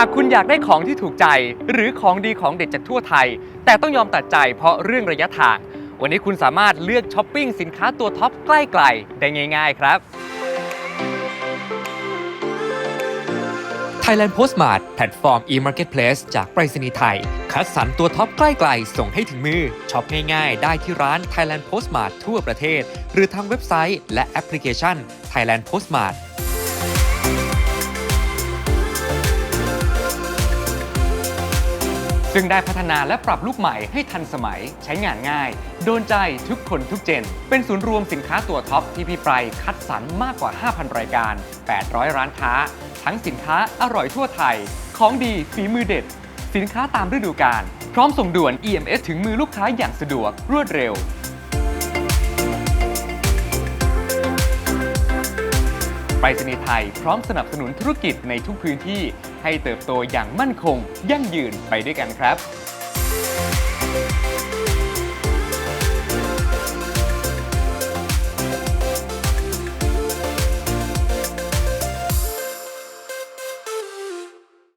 หากคุณอยากได้ของที่ถูกใจ หรือของดีของเด็ดจากทั่วไทย แต่ต้องยอมตัดใจเพราะเรื่องระยะทาง วันนี้คุณสามารถเลือกช้อปปิ้งสินค้าตัวท็อปใกล้ไกลได้ง่าย ๆ ครับ Thailand Postmart แพลตฟอร์ม e-marketplace จากไปรษณีย์ไทย คัดสรรตัวท็อปใกล้ไกลส่งให้ถึงมือช็อปง่ายๆ ได้ที่ร้าน Thailand Postmart ทั่วประเทศ หรือทางเว็บไซต์และแอปพลิเคชัน Thailand Postmart ซึ่งได้พัฒนาและปรับลูกใหม่ให้ทันสมัยใช้งานง่าย โดนใจทุกคนทุกเจน เป็นศูนย์รวมสินค้าตัวท็อปที่พี่ไพรคัดสรรมากกว่า 5,000 รายการ 800 ร้านค้า ทั้งสินค้าอร่อยทั่วไทย ของดีฝีมือเด็ด สินค้าตามฤดูกาลพร้อมส่งด่วน EMS ถึงมือลูกค้าอย่างสะดวกรวดเร็ว รษณีย์ไทยพร้อมสนับสนุนธุรกิจในทุกพื้นที่ให้เติบโตอย่างมั่นคง ยั่งยืนไปด้วยกันครับ